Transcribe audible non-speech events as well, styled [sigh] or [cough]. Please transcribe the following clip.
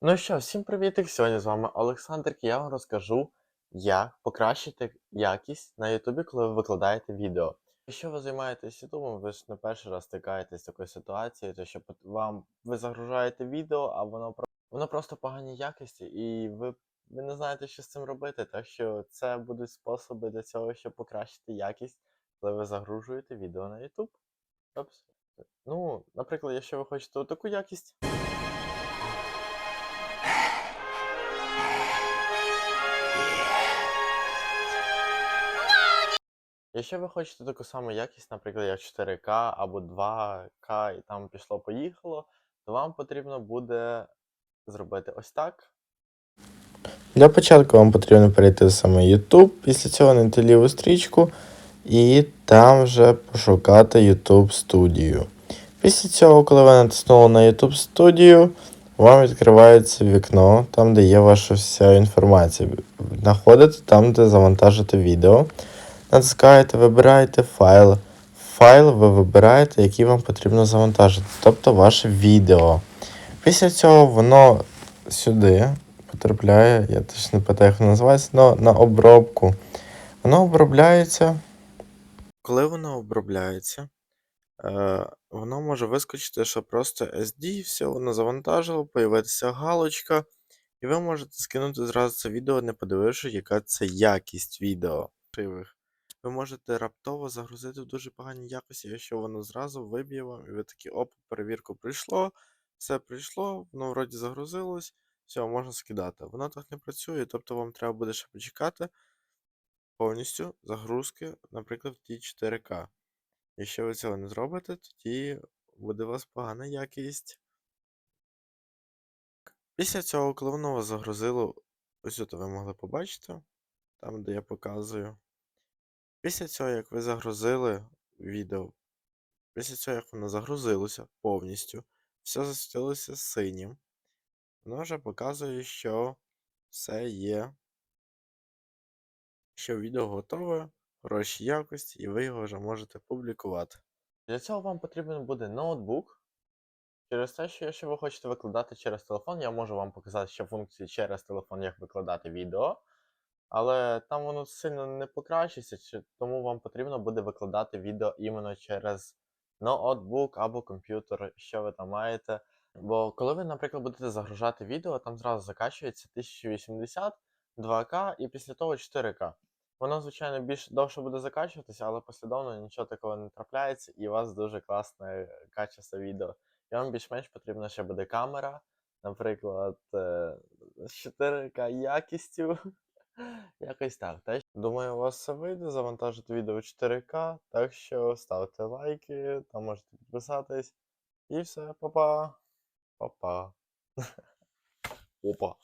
Ну що, всім привітик! Сьогодні з вами Олександр, і я вам розкажу, як покращити якість на Ютубі, коли ви викладаєте відео. Якщо ви займаєтесь Ютубом, ви ж не перший раз стикаєтесь з такою ситуацією, то що вам ви загружаєте відео, а воно воно просто поганій якості, і ви, ви не знаєте, що з цим робити. Так що це будуть способи для цього, щоб покращити якість, коли ви загружуєте відео на YouTube. Опс. Ну, наприклад, якщо ви хочете таку якість. Якщо ви хочете таку саму якість, наприклад, як 4К або 2К, і там пішло-поїхало, то вам потрібно буде зробити ось так. Для початку вам потрібно перейти саме YouTube, після цього знайти ліву стрічку і там вже пошукати YouTube студію. Після цього, коли ви натиснули на YouTube студію, вам відкривається вікно, там, де є ваша вся інформація. Знаходите там, де завантажити відео. Натискаєте, вибираєте файл. Файл ви вибираєте, який вам потрібно завантажити, тобто ваше відео. Після цього воно сюди потрапляє, я теж не пам'ятаю, як називається, але на обробку. Воно обробляється. Коли воно обробляється, е, воно може вискочити, що просто SD, все воно завантажило, появитися галочка, і ви можете скинути зразу це відео, не подивившись, яка це якість відео. Ви можете раптово загрузити в дуже поганій якості, якщо воно зразу виб'є вам, і ви такі оп, перевірку прийшло, все прийшло, воно вроді загрузилось, все, можна скидати. Воно так не працює, тобто вам треба буде ще почекати повністю загрузки, наприклад, в ті 4К. Якщо ви цього не зробите, тоді буде у вас погана якість. Після цього, коли воно вас загрузило, ось тут ви могли побачити, там, де я показую. Після цього, як ви загрузили відео, після цього, як воно загрузилося повністю, все засвітилося синім, воно вже показує, що все є, що відео готове, хорошій якості, і ви його вже можете публікувати. Для цього вам потрібен буде ноутбук. Через те, що якщо ви хочете викладати через телефон, я можу вам показати ще функції через телефон, як викладати відео. Але там воно сильно не покращиться, тому вам потрібно буде викладати відео іменно через ноутбук або комп'ютер, що ви там маєте. Бо коли ви, наприклад, будете загружати відео, там зразу закачується 1080, 2К і після того 4К. Воно, звичайно, більш довше буде закачуватися, але послідовно нічого такого не трапляється, і у вас дуже класне качество відео. І вам більш-менш потрібна ще буде камера, наприклад, е, з 4К якістю. Якось так. Та Думаю, у вас все вийде завантажити відео в 4К, так що ставте лайки, там можете підписатись. І все, па-па. Па-па. [laughs] Опа.